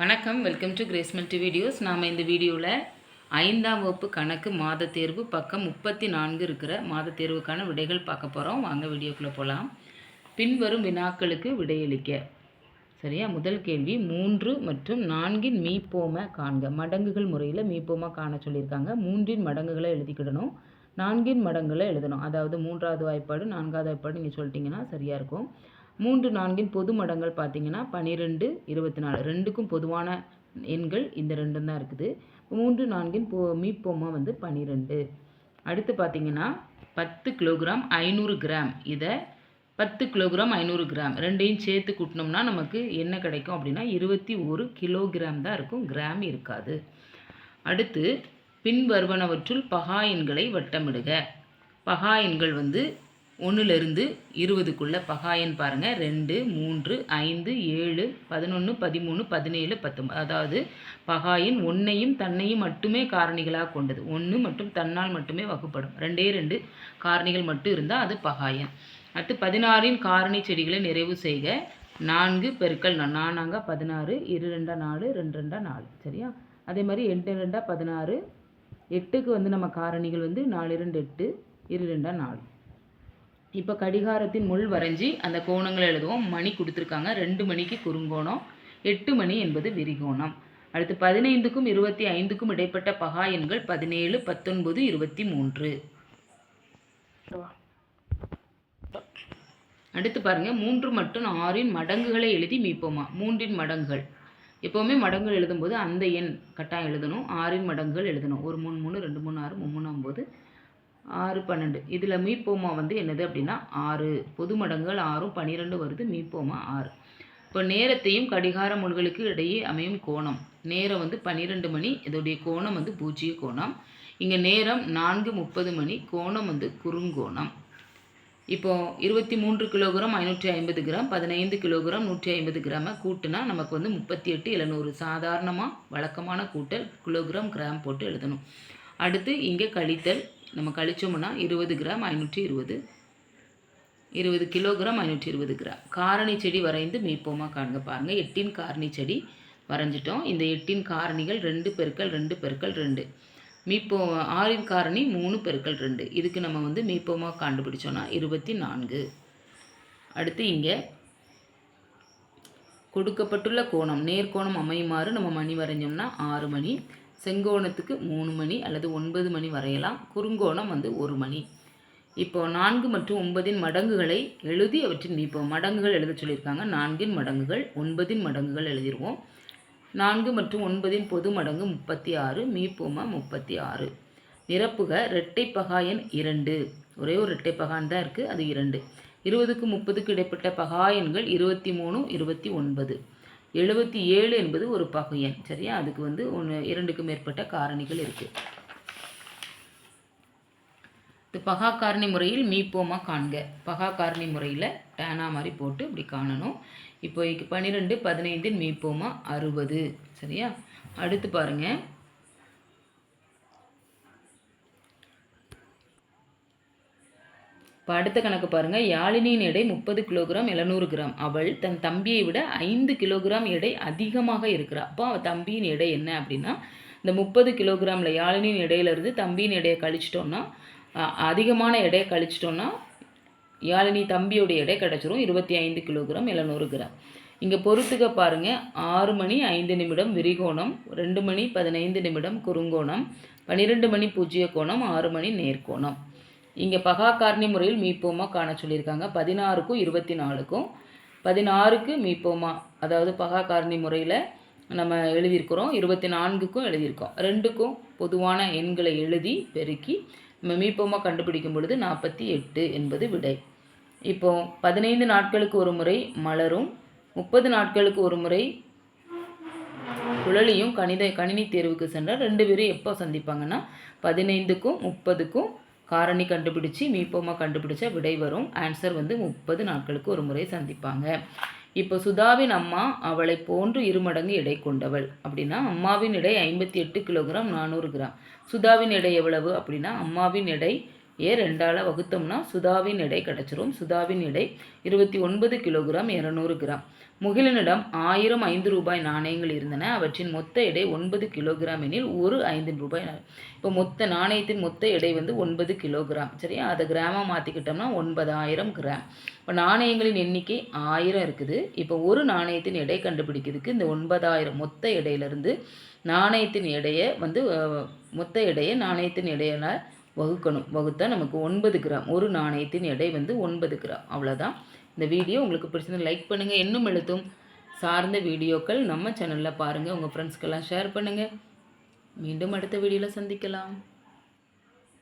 வணக்கம் welcome to Grace multi videos நாம் இந்த வீடியோவில் ஐந்தாம் வகுப்பு கணக்கு மாத தேர்வு பக்கம் முப்பத்தி நான்கு இருக்கிற மாத தேர்வுக்கான விடைகள் பார்க்க போகிறோம் வாங்க வீடியோக்குள்ளே போகலாம் பின்வரும் வினாக்களுக்கு விடையளிக்க. சரியா? முதல் கேள்வி மூன்று மற்றும் நான்கின் மீப்போமை காண்க. மடங்குகள் முறையில் மீப்போமை காண சொல்லியிருக்காங்க. மூன்றின் மடங்குகளை எழுதிக்கிடணும். நான்கின் மடங்குகளை எழுதணும். அதாவது மூன்றாவது வாய்ப்பாடு நான்காவது வாய்ப்பாடு நீங்கள் சொல்லிட்டீங்கன்னா சரியாக இருக்கும். மூன்று நான்கின் பொது மடங்கள் பார்த்தீங்கன்னா பன்னிரெண்டு இருபத்தி நாலு ரெண்டுக்கும் பொதுவான எண்கள் இந்த ரெண்டும் தான் இருக்குது. மூன்று நான்கின் பொ மீப்பொம்மை வந்து பன்னிரெண்டு அடுத்து பார்த்தீங்கன்னா பத்து கிலோகிராம் ஐநூறு கிராம். இதை பத்து கிலோகிராம் ஐநூறு கிராம் ரெண்டையும் சேர்த்து கூட்டினோம்னா நமக்கு என்ன கிடைக்கும் அப்படின்னா இருபத்தி ஒரு கிலோகிராம் தான் இருக்கும் கிராம் இருக்காது. அடுத்து பின்வருவனவற்றுள் பகா எண்களை வட்டமிடுக. பகா எண்கள் வந்து ஒன்றுலேருந்து இருபதுக்குள்ளே பகாயன் பாருங்கள் ரெண்டு மூன்று ஐந்து ஏழு பதினொன்று பதிமூணு பதினேழு பத்தொம்பது. அதாவது பகாயன் ஒன்றையும் தன்னையும் மட்டுமே காரணிகளாக கொண்டது. ஒன்று மற்றும் தன்னால் மட்டுமே வகுப்படும். ரெண்டே ரெண்டு காரணிகள் மட்டும் இருந்தால் அது பகாயன் அடுத்து பதினாறின் காரணி செடிகளை நிறைவு செய்க. நான்கு பெருக்கள் நானாங்க பதினாறு இரு ரெண்டா நாலு ரெண்டு ரெண்டா நாலு. சரியா? அதே மாதிரி எட்டு ரெண்டா பதினாறு எட்டுக்கு வந்து நம்ம காரணிகள் வந்து நாலு ரெண்டு எட்டு இரு ரெண்டா நாலு. இப்போ கடிகாரத்தின் முள் வரைஞ்சி அந்த கோணங்களை எழுதுவோம். மணி கொடுத்துருக்காங்க. ரெண்டு மணிக்கு குறுங்கோணம். எட்டு மணி என்பது விரிகோணம். அடுத்து பதினைந்துக்கும் இருபத்தி ஐந்துக்கும் இடைப்பட்ட பகா எண்கள் பதினேழு பத்தொன்பது இருபத்தி மூன்று அடுத்து பாருங்க. மூன்று மற்றும் ஆறின் மடங்குகளை எழுதி மீட்போமா? மூன்றின் மடங்குகள். எப்போவுமே மடங்குகள் எழுதும்போது அந்த எண் கட்டாயம் எழுதணும். ஆறின் மடங்குகள் எழுதணும். ஒரு மூணு மூணு ரெண்டு மூணு ஆறு மூணு ஒம்பது ஆறு பன்னெண்டு. இதில் மீப்போமா வந்து என்னது அப்படின்னா ஆறு. பொது மடங்குகள் ஆறும் பன்னிரெண்டு வருது மீப்போமா ஆறு. இப்போ நேரத்தையும் கடிகார முள்களுக்கு இடையே அமையும் கோணம். நேரம் வந்து பன்னிரெண்டு மணி இதோடைய கோணம் வந்து பூஜ்ஜிய கோணம். இங்கே நேரம் நான்கு முப்பது மணி கோணம் வந்து குறுங்கோணம். இப்போ இருபத்தி மூன்று கிலோகிராம் ஐநூற்றி ஐம்பது கிராம் பதினைந்து கிலோகிராம் நூற்றி ஐம்பது கிராமை கூட்டுனா நமக்கு வந்து முப்பத்தி எட்டு எழுநூறு. சாதாரணமாக வழக்கமான கூட்டல் கிலோகிராம் கிராம் போட்டு எழுதணும். அடுத்து இங்கே கழித்தல். நம்ம கழிச்சோம்னா இருபது கிராம் ஐநூற்றி இருபது. இருபது கிலோகிராம் ஐநூற்றி இருபது கிராம். காரணி செடி வரைந்து மீப்போமா காணுங்க பாருங்கள் எட்டின் காரணி செடி வரைஞ்சிட்டோம். இந்த எட்டின் காரணிகள் ரெண்டு பெருக்கள் ரெண்டு பெருக்கள் ரெண்டு. மீப்போ ஆறின் காரணி மூணு பெருக்கள் ரெண்டு. இதுக்கு நம்ம வந்து மீப்போமா கண்டுபிடிச்சோன்னா இருபத்தி நான்கு. அடுத்து இங்கே கொடுக்கப்பட்டுள்ள கோணம். நேர்கோணம் அமையுமாறு நம்ம மணி வரைஞ்சோம்னா ஆறு மணி. செங்கோணத்துக்கு மூணு மணி அல்லது ஒன்பது மணி வரையலாம். குறுங்கோணம் வந்து ஒரு மணி. இப்போ நான்கு மற்றும் ஒன்பதின் மடங்குகளை எழுதி அவற்றின் இப்போ மடங்குகள் எழுத சொல்லியிருக்காங்க. நான்கின் மடங்குகள் ஒன்பதின் மடங்குகள் எழுதிடுவோம் நான்கு மற்றும் ஒன்பதின் பொது மடங்கு முப்பத்தி ஆறு மீப்போமா முப்பத்தி ஆறு நிரப்புக இரட்டை பகாயன் இரண்டு. ஒரே ஒரு இரட்டை பகான் தான் இருக்குது அது இரண்டு. இருபதுக்கு முப்பதுக்கு இடைப்பட்ட பகாயன்கள் இருபத்தி மூணு இருபத்தி ஒன்பது. எழுபத்தி ஏழு என்பது ஒரு பகையன் சரியா? அதுக்கு வந்து ஒன்று இரண்டுக்கு மேற்பட்ட காரணிகள் இருக்குது இது பகா காரணி முறையில் மீப்போமா காண்க. பகா காரணி முறையில் டேனா மாதிரி போட்டு இப்படி காணணும். இப்போ பன்னிரெண்டு பதினைந்தின் மீப்போமா அறுபது. சரியா? அடுத்து பாருங்கள் இப்போ அடுத்த கணக்கு பாருங்கள் யாழினியின் எடை முப்பது கிலோகிராம் எழுநூறு கிராம். அவள் தன் தம்பியை விட ஐந்து கிலோகிராம் எடை அதிகமாக இருக்கிறா. அப்போ அவள் தம்பியின் எடை என்ன அப்படின்னா இந்த முப்பது கிலோகிராமில் யாழினியின் எடையிலேருந்து தம்பியின் எடையை கழிச்சிட்டோம்னா அதிகமான எடையை கழிச்சிட்டோம்னா யாழினி தம்பியோட எடை கிடச்சிரும். இருபத்தி ஐந்து கிலோகிராம் எழுநூறு கிராம். இங்கே பொறுத்துக்க பாருங்க. ஆறு மணி ஐந்து நிமிடம் விரிகோணம் ரெண்டு மணி பதினைந்து நிமிடம் குறுங்கோணம் பன்னிரெண்டு மணி பூஜ்ஜிய கோணம் ஆறு மணி நேர்கோணம். இங்கே பகா காரணி முறையில் மீப்போமா காண சொல்லியிருக்காங்க. பதினாறுக்கும் இருபத்தி நாலுக்கும் பதினாறுக்கு மீப்போமா அதாவது பகா காரணி முறையில் நம்ம எழுதியிருக்கிறோம். இருபத்தி நான்குக்கும் எழுதியிருக்கோம். ரெண்டுக்கும் பொதுவான எண்களை எழுதி பெருக்கி நம்ம மீப்போமா கண்டுபிடிக்கும் பொழுது நாற்பத்தி எட்டு என்பது விடை. இப்போ பதினைந்து நாட்களுக்கு ஒரு முறை மலரும் முப்பது நாட்களுக்கு ஒரு முறை குழலியும் கணித கணினி தேர்வுக்கு சென்றால் ரெண்டு பேரும் எப்போ சந்திப்பாங்கன்னா பதினைந்துக்கும் முப்பதுக்கும் காரணி கண்டுபிடிச்சி மீப்போமா கண்டுபிடிச்சா விடை வரும். ஆன்சர் வந்து முப்பது நாட்களுக்கு ஒரு முறை சந்திப்பாங்க. இப்போ சுதாவின் அம்மா அவளை போன்று இருமடங்கு எடை கொண்டவள். அப்படின்னா அம்மாவின் எடை ஐம்பத்தி எட்டு கிலோகிராம் நானூறு கிராம். சுதாவின் எடை எவ்வளவு? அப்படின்னா அம்மாவின் எடை ஏ ரெண்டால் வகுத்தோம்னா சுதாவின் எடை கிடச்சிரும். சுதாவின் எடை இருபத்தி ஒன்பது கிலோகிராம் இரநூறு கிராம். முகிலனிடம் ஆயிரம் ஐந்து ரூபாய் நாணயங்கள் இருந்தன. அவற்றின் மொத்த எடை ஒன்பது கிலோகிராம் எனில் ஒரு ஐந்து ரூபாய் இப்போ மொத்த நாணயத்தின் மொத்த எடை வந்து ஒன்பது கிலோகிராம். சரியா? அதை கிராமாக மாற்றிக்கிட்டோம்னா ஒன்பதாயிரம் கிராம். இப்போ நாணயங்களின் எண்ணிக்கை ஆயிரம் இருக்குது. இப்போ ஒரு நாணயத்தின் எடை கண்டுபிடிக்கிறதுக்கு இந்த ஒன்பதாயிரம் மொத்த எடையிலிருந்து நாணயத்தின் எடையை வந்து மொத்த எடையை நாணயத்தின் எடையினால் வகுக்கணும். வகுத்தால் நமக்கு ஒன்பது கிராம். ஒரு நாணயத்தின் எடை வந்து ஒன்பது கிராம். அவ்வளோதான் இந்த வீடியோ உங்களுக்கு பிடிச்சிருந்தா லைக் பண்ணுங்கள் இன்னும் எழுத்தும் சார்ந்த வீடியோக்கள் நம்ம சேனலில் பாருங்கள் உங்கள் ஃப்ரெண்ட்ஸ்க்கெல்லாம் ஷேர் பண்ணுங்கள் மீண்டும் அடுத்த வீடியோவில் சந்திக்கலாம்.